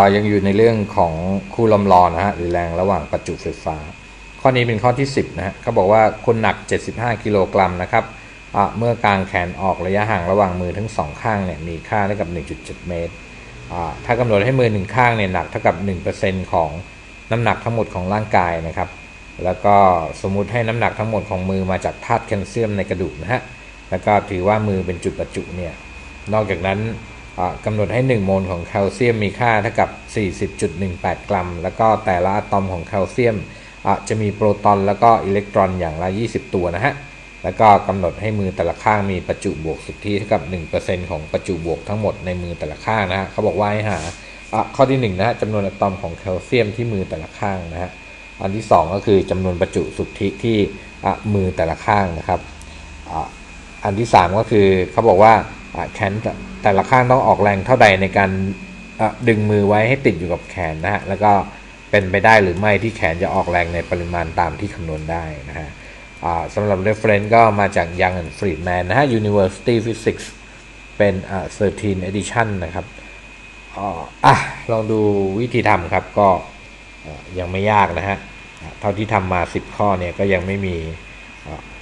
ายังอยู่ในเรื่องของคูลอมลอนะฮะหรือแรงระหว่างประจุไฟฟ้า ข้อนี้เป็นข้อที่ 10นะฮะเขาบอกว่าคนหนัก 75 กิโลกรัมนะครับเมื่อกางแขนออกระยะห่างระหว่างมือทั้งสองข้างเนี่ยมีค่าเท่ากับ 1.7 เมตร ถ้ากำหนดให้มือหนึ่งข้างเนี่ยหนักเท่ากับ 1%ของน้ำหนักทั้งหมดของร่างกายนะครับ แล้วก็สมมุติให้น้ำหนักทั้งหมดของมือมาจากธาตุแคลเซียมในกระดูกนะฮะ แล้วก็ถือว่ามือเป็นจุดประจุเนี่ย นอกจากนั้น กำหนดให้ 1 โมลของแคลเซียมมีค่าเท่ากับ 40.18 กรัม แล้วก็แต่ละอะตอมของแคลเซียมจะมีโปรตอนแล้วก็อิเล็กตรอนอย่างละ 20 ตัวนะฮะ แล้วก็กำหนดให้มือแต่ละข้างมีประจุบวกสุทธิเท่ากับ 1%ของประจุบวกทั้งหมดในมือแต่ละข้างนะฮะเขาบอกว่าให้หาข้อที่1นะฮะจำนวนอะตอมของแคลเซียมที่มือแต่ละข้างนะฮะ อันที่ 2 ก็คือจำนวนประจุสุทธิที่มือแต่ละข้างนะครับ อันที่ 3 ก็คือเขาบอกว่า แขนแต่แต่ละข้างต้องออกแรงเท่าใดในการดึงมือไว้ให้ติดอยู่กับแขนนะฮะแล้วก็เป็นไปได้หรือไม่ที่แขนจะออกแรงในปริมาณตามที่คำนวณได้นะฮะสำหรับ reference ก็มาจาก Young and Friedman นะฮะ University Physics เป็นอ่า13 edition นะครับอ่าอะลองดูวิธีทำครับก็ยังไม่ยากนะฮะเท่าที่ทำมา 10 ข้อเนี่ยก็ยังไม่มี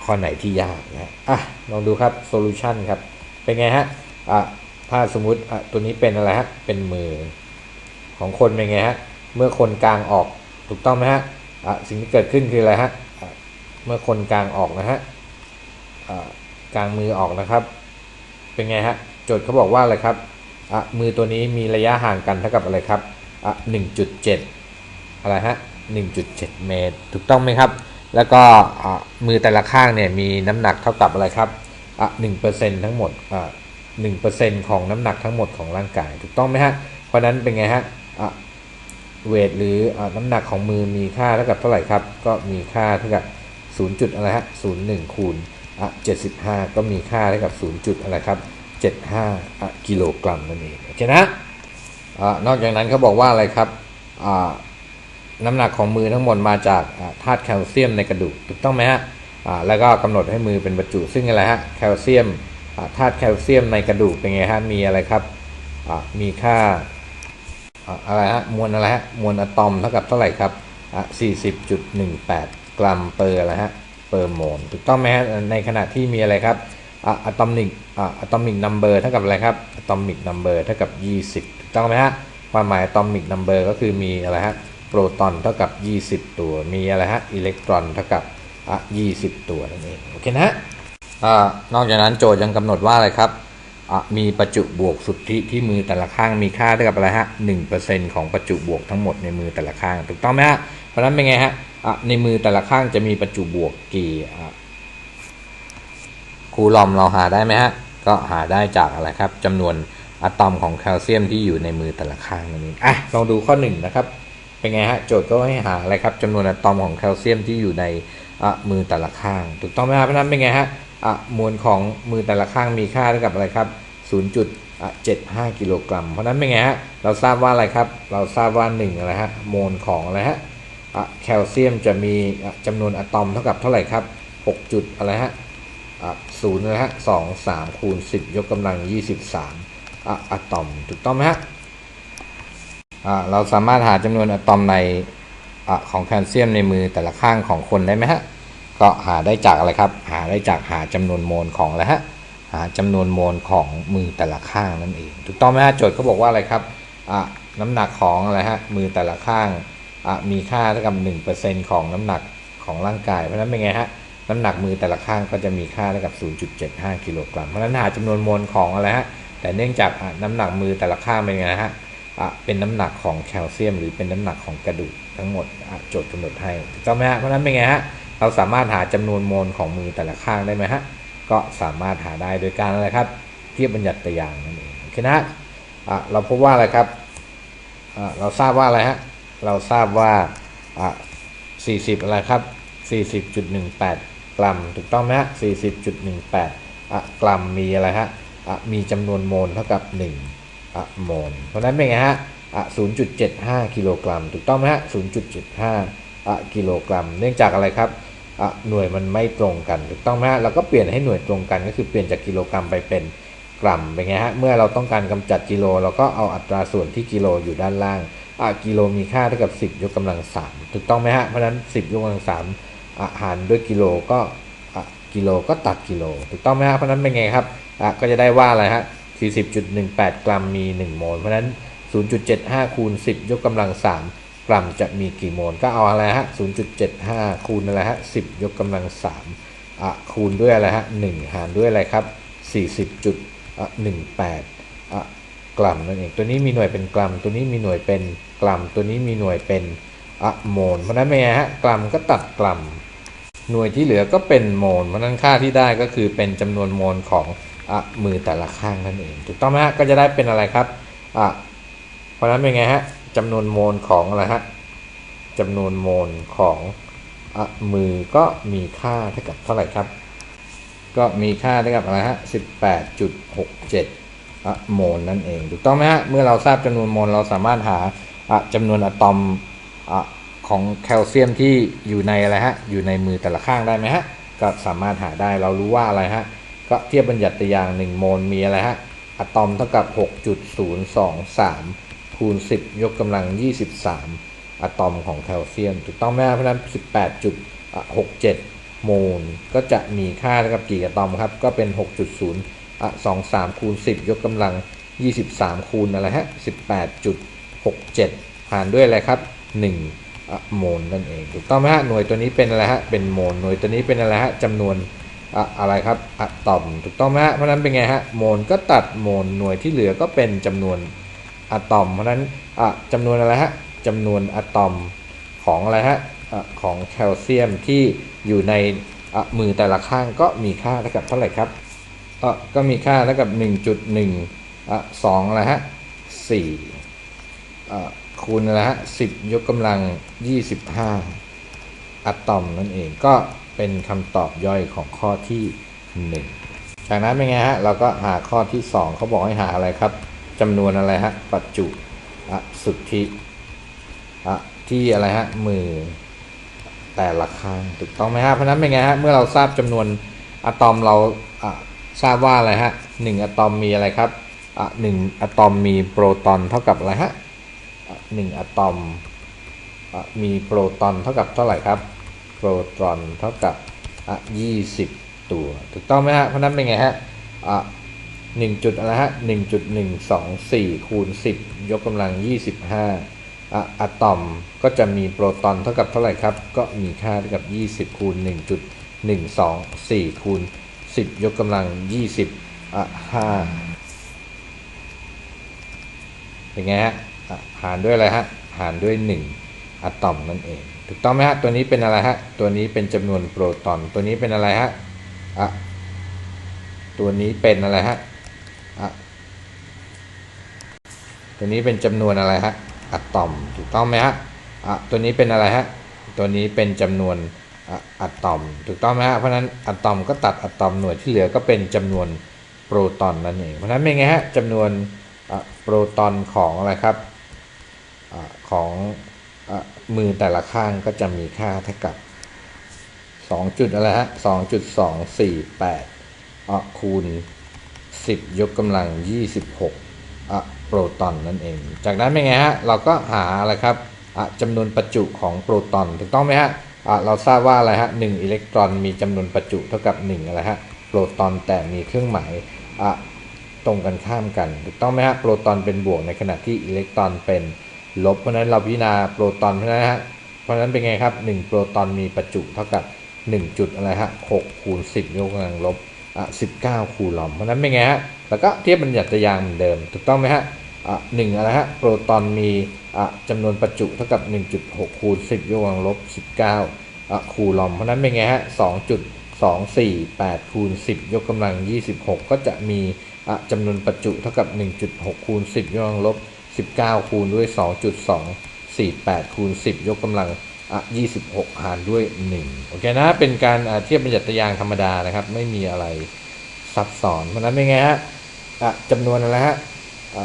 ข้อไหนที่ยากนะฮะอะลองดูครับ solution ครับ เป็นไงฮะอะถ้าสมมติอะตัวนี้เป็นอะไรฮะเป็นมือของคนเป็นไงฮะเมื่อคนกลางออกถูกต้องไหมฮะอะสิ่งที่เกิดขึ้นคืออะไรฮะอะเมื่อคนกลางออกนะฮะอะกลางมือออกนะครับ เป็นไงฮะโจทย์เขาบอกว่าอะไรครับอะมือตัวนี้มีระยะห่างกันเท่ากับอะไรครับอะ1.7อะไรฮะ1.7เมตร ถูกต้องไหมครับ แล้วก็อะมือแต่ละข้างเนี่ยมีน้ำหนักเท่ากับอะไรครับ อะ1%ทั้งหมดอะ1%ของน้ำหนักทั้งหมดของร่างกายถูกต้องไหมฮะ เพราะฉะนั้นเป็นไงฮะอะเวทหรืออาน้ำหนักของมือมีค่าเท่ากับเท่าไหร่ครับ ก็มีค่าเท่ากับ 0. จุดอะไรฮะ01คูณอะ75ก็มีค่าเท่ากับ 0. จุดอะไรครับ75อะกิโลกรัมนั่นเองโอเคนะอ่านอกจากนั้นเขาบอกว่าอะไรครับอ่าน้ำหนักของมือทั้งหมดมาจากอ่าธาตุแคลเซียมในกระดูกถูกต้องไหมฮะ แล้วก็กำหนดให้มือเป็นบรรจุซึ่งอะไรฮะแคลเซียมธาตุแคลเซียมในกระดูกเป็นไงฮะมีอะไรครับมีค่าอะไรฮะมวลอะไรฮะมวลอะตอมเท่ากับเท่าไหร่ครับ40.18 กรัมเปอร์อะไรฮะเปอร์โมลถูกต้องไหมฮะในขณะที่มีอะไรครับอะตอมิกอะอะตอมิกนัมเบอร์เท่ากับอะไรครับอะตอมิกนัมเบอร์เท่ากับ 20ถูกต้องไหมฮะความหมายอะตอมิกนัมเบอร์ก็คือมีอะไรฮะโปรตอนเท่ากับ 20 ตัวมีอะไรฮะอิเล็กตรอนเท่ากับ อะ20ตัวนั่นเองโอเคนะอนอกจากนั้นโจทย์ยังกำหนดว่าอะไรครับ มีประจุบวกสุทธิที่มือแต่ละข้างมีค่าเท่ากับอะไรฮะหนึ่งเปอร์เซ็นของประจุบวกทั้งหมดในมือแต่ละข้าง ถูกต้องไหมฮะ เพราะนั้นเป็นไงฮะในมือแต่ละข้างจะมีประจุบวกกี่คูลอมเราหาได้ไหมฮะ ก็หาได้จากอะไรครับจำนวนอะตอมของแคลเซียมที่อยู่ในมือแต่ละข้างนั่นเองอะลองดูข้อหนึ่งนะครับ เป็นไงฮะโจทย์ก็ให้หาอะไรครับจำนวนอะตอมของแคลเซียมที่อยู่ใน อะมือแต่ละข้าง ถูกต้องไหมครับเพราะนั้นเป็นไงฮะอะมวลของมือแต่ละข้างมีค่าเท่ากับอะไรครับ 0.75 กิโลกรัม เพราะนั้นเป็นไงฮะเราทราบว่าอะไรครับ เราทราบว่า1อะไรฮะโมลของอะไรฮะอะแคลเซียมจะมีอะจำนวนอะตอมเท่ากับเท่าไหร่ครับ 6 จุดอะไรฮะศูนย์นะฮะสองสามคูณ10ยกกำลัง23อะอะตอม ถูกต้องไหมฮะเราสามารถหาจำนวนอะตอมใน ของแคลเซียมในมือแต่ละข้างของคนได้ไหมฮะก็หาได้จากอะไรครับ หาได้จากหาจำนวนโมลของอะไรฮะหาจำนวนโมลของมือแต่ละข้างนั่นเอง ถูกต้องไหมฮะโจทย์เขาบอกว่าอะไรครับอะน้ำหนักของอะไรฮะมือแต่ละข้างอะมีค่าเท่ากับ1%ของน้ำหนักของร่างกายเพราะฉะนั้นเป็นไงฮะน้ำหนักมือแต่ละข้างก็จะมีค่าเท่ากับ 0.75 กิโลกรัม เพราะฉะนั้นหาจำนวนโมลของอะไรฮะ แต่เนื่องจากน้ำหนักมือแต่ละข้างเป็นไงฮะอะเป็นน้ำหนักของแคลเซียม หรือเป็นน้ำหนักของกระดูก ทั้งหมดโจทย์กำหนดให้ถูกต้องไหมฮะเพราะนั้นเป็นไงฮะเราสามารถหาจำนวนโมลของมือแต่ละข้างได้ไหมฮะก็สามารถหาได้โดยการอะไรครับ เทียบบัญญัติตัวอย่างนั่นเองโอเคนะเราพบว่าอะไรครับเราทราบว่าอะไรฮะเราทราบว่าอะ40 อะไรครับ 40.18 กรัม ถูกต้องไหมฮะ 40.18อะกรัมมีอะไรฮะะมีจำนวนโมลเท่ากับ1อะโมล เพราะนั้นเป็นไงฮะ อะ0.75 กิโลกรัม ถูกต้องไหมฮะ 0.75อะกิโลกรัม เนื่องจากอะไรครับอะหน่วยมันไม่ตรงกัน ถูกต้องไหมฮะ เราก็เปลี่ยนให้หน่วยตรงกัน ก็คือเปลี่ยนจากกิโลกรัมไปเป็นกรัม เป็นไงฮะ เมื่อเราต้องการกำจัดกิโล เราก็เอาอัตราส่วนที่กิโลอยู่ด้านล่างอะกิโลมีค่าเท่ากับ 10 ยกกำลัง 3 ถูกต้องไหมฮะ เพราะนั้น 10 ยกกำลัง3อะหารด้วยกิโลก็อะกิโลก็ตัดกิโล ถูกต้องไหมฮะ เพราะนั้นเป็นไงครับอะก็จะได้ว่าอะไรฮะ40.18 กรัมมี 1 โมล เพราะนั้น 0.75 คูณ 10 ยกกำลัง 3 กรัมจะมีกี่โมล ก็เอาอะไรฮะ 0.75 คูณอะไรฮะ 10 ยกกำลัง3อะคูณด้วยอะไรฮะ 1 หารด้วยอะไรครับ 40.18อะกรัมนั่นเอง ตัวนี้มีหน่วยเป็นกรัม ตัวนี้มีหน่วยเป็นกรัม ตัวนี้มีหน่วยเป็นอะโมล เพราะนั้นเป็นไงฮะ กรัมก็ตัดกรัม หน่วยที่เหลือก็เป็นโมล เพราะนั้นค่าที่ได้ก็คือเป็นจำนวนโมลของอะมือแต่ละข้างนั่นเอง ถูกต้องไหมฮะ ก็จะได้เป็นอะไรครับอะ เพราะนั้นเป็นไงฮะจำนวนโมลของอะไรฮะจำนวนโมลของอมือก็มีค่าเท่ากับเท่าไหร่ครับ ก็มีค่าเท่ากับอะไรฮะ18.67อะโมลนั่นเองถูกต้องไหมฮะเมื่อเราทราบจำนวนโมลเราสามารถหาอะจำนวนอะตอมอะของแคลเซียมที่อยู่ในอะไรฮะอยู่ในมือแต่ละข้างได้ไหมฮะก็สามารถหาได้เรารู้ว่าอะไรฮะก็เทียบบัญญัติตัวอย่าง1โมลมีอะไรฮะอะตอมเท่ากับ 6.023 คูณ 10 ยกกำลัง 23 อะตอมของแคลเซียม ถูกต้องไหมฮะเพราะฉะนั้น 18.67 โมล ก็จะมีค่าเท่ากับกี่อะตอมครับ ก็เป็น 6.0อะ23 คูณ 10 ยกกำลัง 23 คูณอะไรฮะ 18.67 หารด้วยอะไรครับ1อะโมลนั่นเอง ถูกต้องไหมฮะ หน่วยตัวนี้เป็นอะไรฮะ เป็นโมล หน่วยตัวนี้เป็นอะไรฮะจำนวนอะอะไรครับอะตอม ถูกต้องไหมฮะ เพราะฉะนั้นเป็นไงฮะ โมลก็ตัดโมล หน่วยที่เหลือก็เป็นจำนวน อะตอม เพราะนั้นอะจำนวนอะไรฮะจำนวนอะตอมของอะไรฮะอะของแคลเซียมที่อยู่ในมือแต่ละข้างก็มีค่าเท่ากับเท่าไหร่ครับเออก็มีค่าเท่ากับ 1.1อะ2อะไรฮะ4อะคูณอะไรฮะ10 ยกกำลัง 25 อะตอมนั่นเองก็เป็นคำตอบย่อยของข้อที่ 1 จากนั้นเป็นไงฮะ เราก็หาข้อที่ 2 เขาบอกให้หาอะไรครับ จำนวนอะไรฮะ ปัจจุอสุทธิอะที่อะไรฮะมือแต่ละข้างถูกต้องไหมฮะ เพราะนั้นเป็นไงฮะ เมื่อเราทราบจำนวนอะตอมเราทราบว่าอะไรฮะหนึ่งอะตอมมีอะไรครับอะหนึ่งอะตอมมีโปรตอนเท่ากับอะไรฮะหนึ่งอะตอมมีโปรตอนเท่ากับเท่าไหร่ครับ โปรตอนเท่ากับอะยี่สิบตัว ถูกต้องไหมฮะ เพราะฉะนั้นเป็นไงฮะอะ หนึ่งจุดอะไรฮะหนึ่งจุดหนึ่งสองสี่คูณสิบยกกำลังยี่สิบห้าอะอะตอมก็จะมีโปรตอนเท่ากับเท่าไหร่ครับ ก็มีค่าเท่ากับยี่สิบคูณหนึ่งจุดหนึ่งสองสี่คูณสิบยกกำลังยี่สิบอะห้าเป็นไงฮะหารด้วยอะไรฮะ หารด้วยหนึ่งอะตอมนั่นเอง ถูกต้องไหมฮะ ตัวนี้เป็นอะไรฮะ ตัวนี้เป็นจำนวนโปรตอน ตัวนี้เป็นอะไรฮะอะตัวนี้เป็นอะไรฮะ อะตัวนี้เป็นจำนวนอะไรฮะอะตอมถูกต้องไหมฮะอะตัวนี้เป็นอะไรฮะตัวนี้เป็นจำนวนอะอะตอม ถูกต้องไหมฮะเพราะนั้นอะตอมก็ตัดอะตอมหน่วยที่เหลือก็เป็นจำนวนโปรตอนนั่นเองเพราะนั้นเป็นไงฮะจำนวนอะโปรตอนของอะไรครับอของอมือแต่ละข้างก็จะมีค่าเท่ากับ2จุดอะไรฮะ2.248อะคูณ 10 ยกกำลัง 26อะโปรตอนนั่นเอง จากนั้นเป็นไงฮะ เราก็หาอะไรครับอะจำนวนประจุของโปรตอน ถูกต้องไหมฮะอะเราทราบว่าอะไรฮะ1อิเล็กตรอนมีจำนวนประจุเท่ากับ1อะไรฮะโปรตอนแต่มีเครื่องหมายอะตรงกันข้ามกัน ถูกต้องไหมฮะโปรตอนเป็นบวกในขณะที่อิเล็กตรอนเป็นลบเพราะนั้นเราพิจารณาโปรตอนเพราะนั้นฮะเพราะฉะนั้นเป็นไงครับ 1 โปรตอนมีประจุเท่ากับ 1 จุดอะไรฮะ6คูณ10 ยกกำลังลบ 19คูลอมเพราะนั้นเป็นไงฮะแล้วก็เทียบบัญญัติยางเหมือนเดิม ถูกต้องไหมฮะอะหนึ่งอะไรฮะโปรตอนมีอะจำนวนประจุเท่ากับ 1.6 คูณ 10ยกกำลังลบ 19อะคูลอม เพราะนั้นเป็นไงฮะ 2.248 คูณ 10 ยกกำลัง 26 ก็จะมีอะจำนวนประจุเท่ากับ 1.6 คูณ 10 ยกกำลังลบ 19 คูณด้วย 2.248 คูณ 10 ยกกำลัง 26 หารด้วย 1 โอเคนะ เป็นการอะเทียบบัญญัติยางธรรมดานะครับ ไม่มีอะไรซับซ้อน เพราะนั้นเป็นไงฮะอะจำนวนอะไรฮะอะ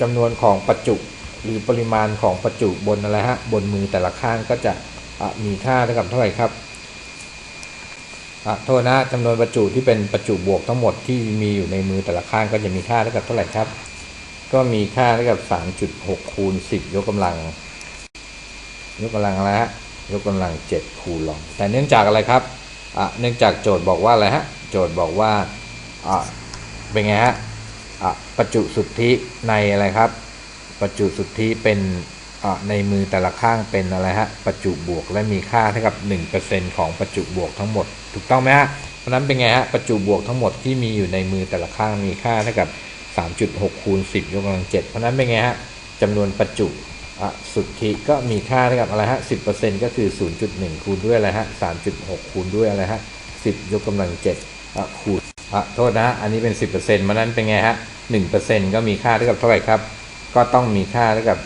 จำนวนของประจุหรือปริมาณของประจุบนอะไรฮะ บนมือแต่ละข้างก็จะอะมีค่าเท่ากับเท่าไหร่ครับอะโทษนะจำนวนประจุที่เป็นประจุบวกทั้งหมดที่มีอยู่ในมือแต่ละข้างก็จะมีค่าเท่ากับเท่าไหร่ครับ ก็มีค่าเท่ากับ 3.6 คูณ 10 ยกกำลัง ยกกำลังอะไรฮะยกกำลัง7คูณลอง แต่เนื่องจากอะไรครับอะเนื่องจากโจทย์บอกว่าอะไรฮะโจทย์บอกว่าอะเป็นไงฮะอะประจุสุทธิในอะไรครับ ประจุสุทธิเป็นอะในมือแต่ละข้างเป็นอะไรฮะประจุบวกและมีค่าเท่ากับ 1%ของประจุบวกทั้งหมด ถูกต้องไหมฮะเพราะนั้นเป็นไงฮะประจุบวกทั้งหมดที่มีอยู่ในมือแต่ละข้างมีค่าเท่ากับ3.6คูณ10ยกกำลัง7เพราะนั้นเป็นไงฮะจำนวนประจุ อสุทธิก็มีค่าเท่ากับอะไรฮะ10%ก็คือ0.1คูณด้วยอะไรฮะ3.6คูณด้วยอะไรฮะ10ยกกำลัง7อะคูณอะโทษนะอันนี้เป็น10%เพราะฉะนั้นเป็นไงฮะ1%ก็มีค่าเท่ากับเท่าไหร่ครับ ก็ต้องมีค่าเท่ากับ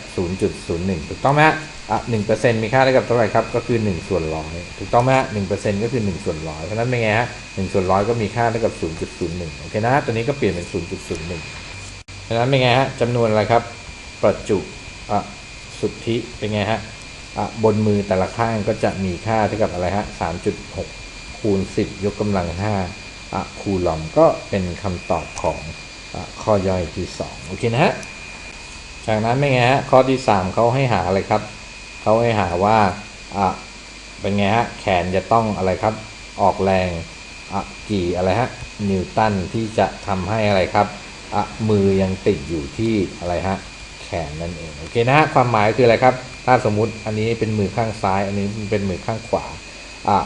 0.01ถูกต้องไหมฮะอะ1%มีค่าเท่ากับเท่าไหร่ครับก็คือ1ส่วนร้อยถูกต้องไหมฮะ1%ก็คือ1ส่วนร้อยเพราะนั้นเป็นไงฮะ1ส่วนร้อยก็มีค่าเท่ากับ0.01โอเคนะตัวนี้ก็เปลี่ยนเป็น0.01เพราะนั้นเป็นไงฮะจำนวนอะไรครับประจุอะ สุทธิเป็นไงฮะอะบนมือแต่ละข้างก็จะมีค่าเท่ากับอะไรฮะ 3.6 คูณ 10 ยกกำลัง5อะคูลอมก็เป็นคำตอบของอข้อย่อยที่ 2 โอเคนะฮะ จากนั้นเป็นไงฮะ ข้อที่ 3เขาให้หาอะไรครับ เขาให้หาว่าอะเป็นไงฮะ แขนจะต้องอะไรครับ ออกแรงอะกี่อะไรฮะ นิวตันที่จะทำให้อะไรครับอะมือยังติดอยู่ที่อะไรฮะ แขนนั่นเองโอเคนะความหมายคืออะไรครับ ถ้าสมมุติอันนี้เป็นมือข้างซ้าย อันนี้เป็นมือข้างขวาอะ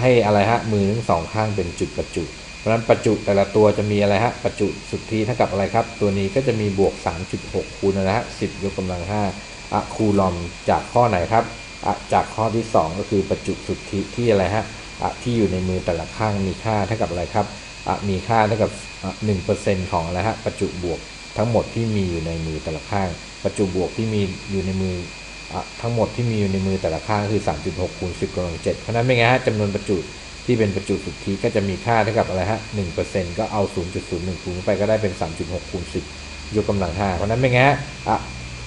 ให้อะไรฮะมือทั้งสองข้างเป็นจุดประจุเพราะฉะนั้นประจุแต่ละตัวจะมีอะไรฮะประจุสุทธิเท่ากับอะไรครับ ตัวนี้ก็จะมีบวก 3.6 คูณอะฮะ10 ยกกำลัง5อะคูลอมจากข้อไหนครับอะจากข้อที่ 2 ก็คือประจุสุทธิที่อะไรฮะอะที่อยู่ในมือแต่ละข้างมีค่าเท่ากับอะไรครับอะมีค่าเท่ากับหนึ่งเปอร์เซ็นต์ของอะไรฮะประจุบวก ทั้งหมดที่มีอยู่ในมือแต่ละข้าง ประจุบวกที่มีอยู่ในมืออทั้งหมดที่มีอยู่ในมือแต่ละข้างคือ 3.6คูณ10กำลัง7เพราะนั้นเป็นไงฮะจำนวนประจุที่เป็นประจุสุทธิก็จะมีค่าเท่ากับอะไรฮะ1%ก็เอา 0.01คูณไปก็ได้เป็น 3.6คูณ10ยกกำลัง5เพราะนั้นเป็นไงฮะอะ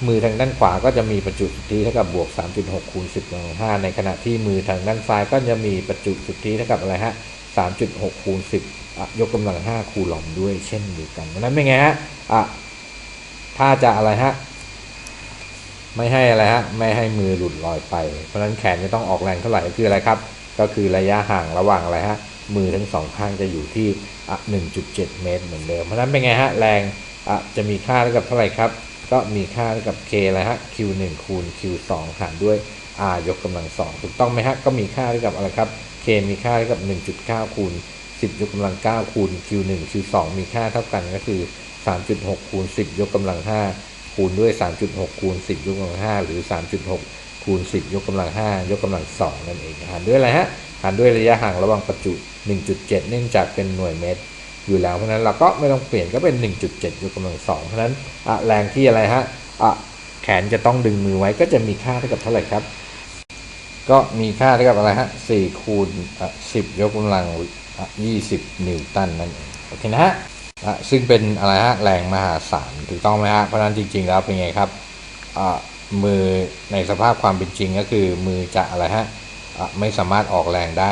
มือทางด้านขวาก็จะมีประจุสุทธิเท่ากับบวก 3.6คูณ10กำลัง5ในขณะที่มือทางด้านซ้ายก็จะมีประจุสุทธิเท่ากับอะไรฮะ 3.6 คูณ 10อะยกกำลัง 5 คูลอมด้วยเช่นเดียวกันเพราะนั้นเป็นไงฮะอะถ้าจะอะไรฮะ ไม่ให้อะไรฮะ ไม่ให้มือหลุดลอยไป เพราะนั้นแขนจะต้องออกแรงเท่าไหร่คืออะไรครับ ก็คือระยะห่างระหว่างอะไรฮะ มือทั้งสองข้างจะอยู่ที่อะ1.7 เมตรเหมือนเดิม เพราะฉะนั้นเป็นไงฮะ แรงอะจะมีค่าเท่ากับเท่าไหร่ครับ ก็มีค่าเท่ากับ k อะไรฮะ q 1 คูณ q 2 หารด้วย r ยกกำลังสองถูกต้องไหมฮะ ก็มีค่าเท่ากับอะไรครับ k มีค่าเท่ากับ 1.9 คูณ 10 ยกกำลัง 9 คูณ q 1 q 2 มีค่าเท่ากันก็คือ 3.6 คูณ 10 ยกกำลัง 5 คูณด้วย 3.6 คูณ 10 ยกกำลัง 5 หรือ 3.6 คูณ 10 ยกกำลัง 5 ยกกำลัง 2 นั่นเองหารด้วยอะไรฮะหารด้วยระยะห่างระหว่างประจุ 1.7 เนื่องจากเป็นหน่วยเมตร อยู่แล้วเพราะฉะนั้นเราก็ไม่ต้องเปลี่ยนก็เป็น 1.7 ยกกำลัง 2 เพราะฉะนั้นแรงที่อะไรฮะะแขนจะต้องดึงมือไว้ก็จะมีค่าเท่ากับเท่าไหร่ครับ ก็มีค่าเท่ากับอะไรฮะ4คูณ10ยกกำลังอะ20นิวตันนั่นเองโอเคนะฮะซึ่งเป็นอะไรฮะแรงมหาศาลถูกต้องไหมฮะเพราะนั้นจริง ๆ แล้วเป็นไงครับอะมือในสภาพความเป็นจริงก็คือมือจะอะไรฮะอะไม่สามารถออกแรงได้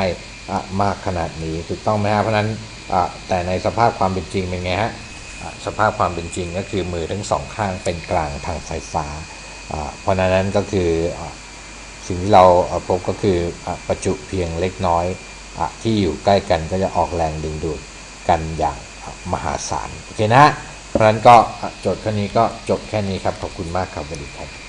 อะมากขนาดนี้ถูกต้องไหมฮะเพราะนั้นอะแต่ในสภาพความเป็นจริงเป็นไงฮะอะสภาพความเป็นจริงก็คือมือทั้งสองข้างเป็นกลางทางไฟฟ้าอะเพราะนั้นก็คือ สิ่งที่เราพบก็คือประจุเพียงเล็กน้อยอที่อยู่ใกล้กันก็จะออกแรงดึงดูดกันอย่างมหาศาล โอเคนะ เพราะนั้นก็โจทย์ข้อนี้ก็จบแค่นี้ครับ ขอบคุณมากครับสวัสดีครับ